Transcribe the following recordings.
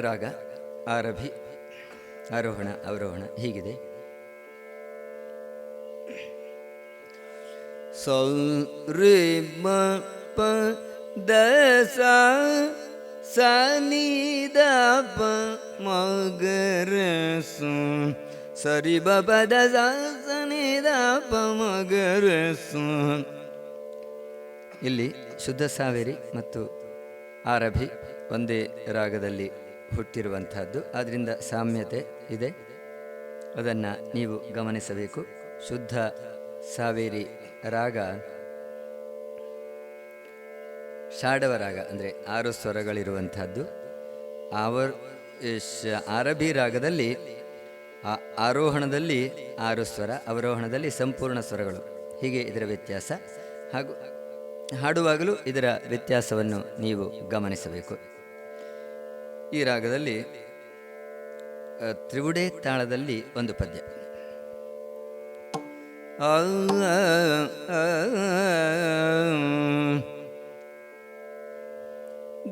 ರಾಗ ಆರಭಿ ಆರೋಹಣ ಅವರೋಹಣ ಹೀಗಿದೆ. ಸೌರಿಮ ಪ ದಸ ಸನಿದ ಪ ಮಗರ ಸು ಸರಿ ಬ ದಸ ಸನಿದ ಪ ಮಗರ ಸು ಇಲ್ಲಿ ಶುದ್ಧ ಸಾವೇರಿ ಮತ್ತು ಆರಭಿ ಒಂದೇ ರಾಗದಲ್ಲಿ ಹುಟ್ಟಿರುವಂತಹದ್ದು ಆದ್ದರಿಂದ ಸಾಮ್ಯತೆ ಇದೆ. ಅದನ್ನು ನೀವು ಗಮನಿಸಬೇಕು. ಶುದ್ಧ ಸಾವೇರಿ ರಾಗ ಶಾಡವ ರಾಗ ಅಂದರೆ ಆರು ಸ್ವರಗಳಿರುವಂಥದ್ದು. ಆವರ್ ಆರಭಿ ರಾಗದಲ್ಲಿ ಆರೋಹಣದಲ್ಲಿ ಆರು ಸ್ವರ, ಅವರೋಹಣದಲ್ಲಿ ಸಂಪೂರ್ಣ ಸ್ವರಗಳು. ಹೀಗೆ ಇದರ ವ್ಯತ್ಯಾಸ. ಹಾಗೂ ಹಾಡುವಾಗಲೂ ಇದರ ವ್ಯತ್ಯಾಸವನ್ನು ನೀವು ಗಮನಿಸಬೇಕು. ಈ ರಾಗದಲ್ಲಿ ತ್ರಿವುಡೆ ತಾಳದಲ್ಲಿ ಒಂದು ಪದ್ಯ.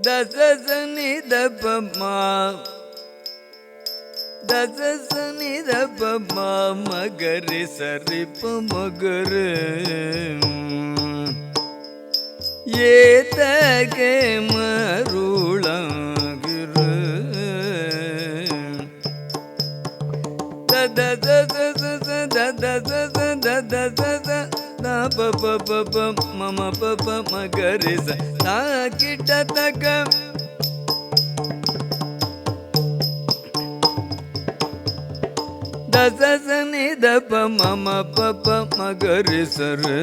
ದಸ ಸನಿ ದಪ ಮಾ ದಸ ಸನಿ ದಪ ಮಾ ಮಗರಿ ಸರಿಪ ಮಗರ. ಏತಗೆ ಮರುಳಗಿರ ப ப ப மம ப ப ம கரிச தா கிட்ட தக்க தசசனி தப மம ப ப ம கரிசரு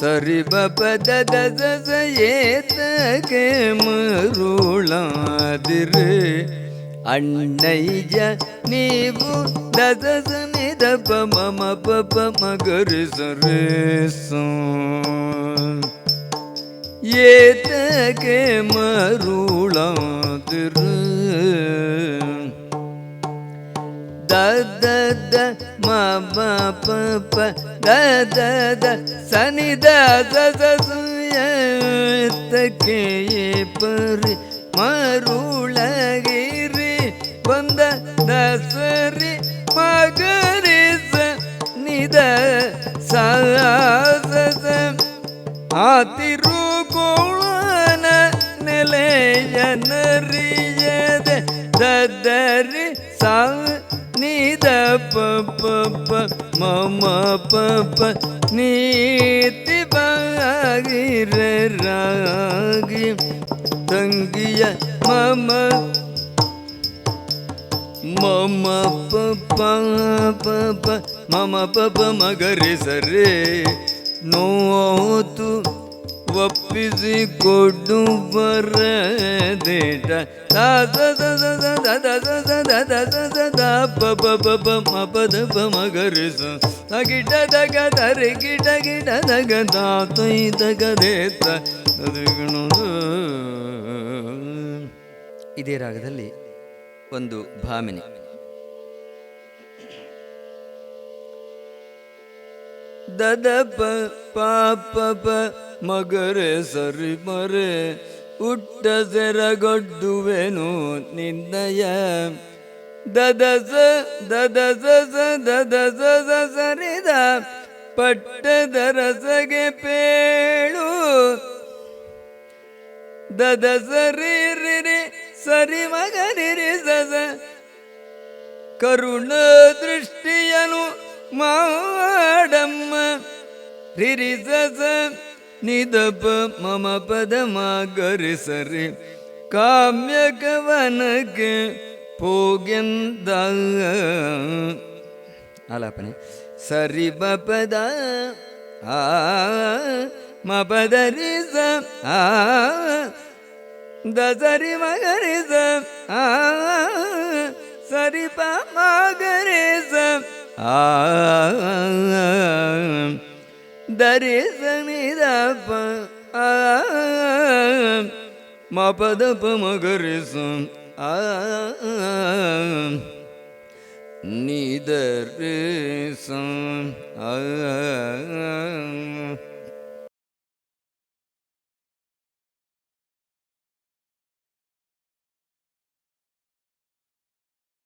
சரி பப தசச ஏத்தக மருளாதிரு அன்னைய నీవు దశ నిదప మమ పప మగరి సరేసం. ஏத்தகே மருளாதிரு தத மம பப்ப தத சனித ததகே பரு மருளகிரி வந்த சரி மகரிச நித சாச ஆதிருகோளன நிலையனறியத. தரி சா நித பப்ப மம பப்ப நீதி பாகிர ராகி தங்கிய மம ಮಮ ಪ ಪ ಮಮ ಪಪ ಮಗರೆ ಸರಿ ನೋತು ಒಪ್ಪಿಸಿ ಕೊಡು ಬರದೇಟ ಪದ ಮಗರೆ ಸಗಿಟ ದಗ ದರೆ ಗಿಟ ಗಿಟ ದಗ ದಾತೈ ದಗ ದೇತ ಇದೇ ರಾಗದಲ್ಲಿ ಒಂದು ಭಾಮಿನಿ. ದದಪ ಪಾಪಪ ಮಗರೆ ಸರಿ ಮರೆ ಉಟ್ಟ ಸೆರಗೊಡ್ಡುವೆನು ನಿನ್ನಯ. ದದಸ ದದಸ ದದಸ ಸರಿದ ಪಟ್ಟದ ರಸಗೆ ಪೇಳು. ದದಸರಿ ಸರಿಮಗನಿರಿಸದ ಕರುಣ ದೃಷ್ಟಿಯನು ಮಾಡಮ್ಮ ರಿರಿಸದ ನಿದಪ ಮಮ ಪದ ಮಾಗರಿಸರಿ ಕಾಮ್ಯ ಕವನಕ್ಕೆ ಪೋಗೆಂದ ಆಲಾಪನೆ ಸರಿ ಬಪದ ಆ ಮಪದರಿಸ ಆ தசரி மகரிச சரிப மகரிச தரிசனிதப்ப மபதப்ப மகரிசும் நீதரிசம் ஆ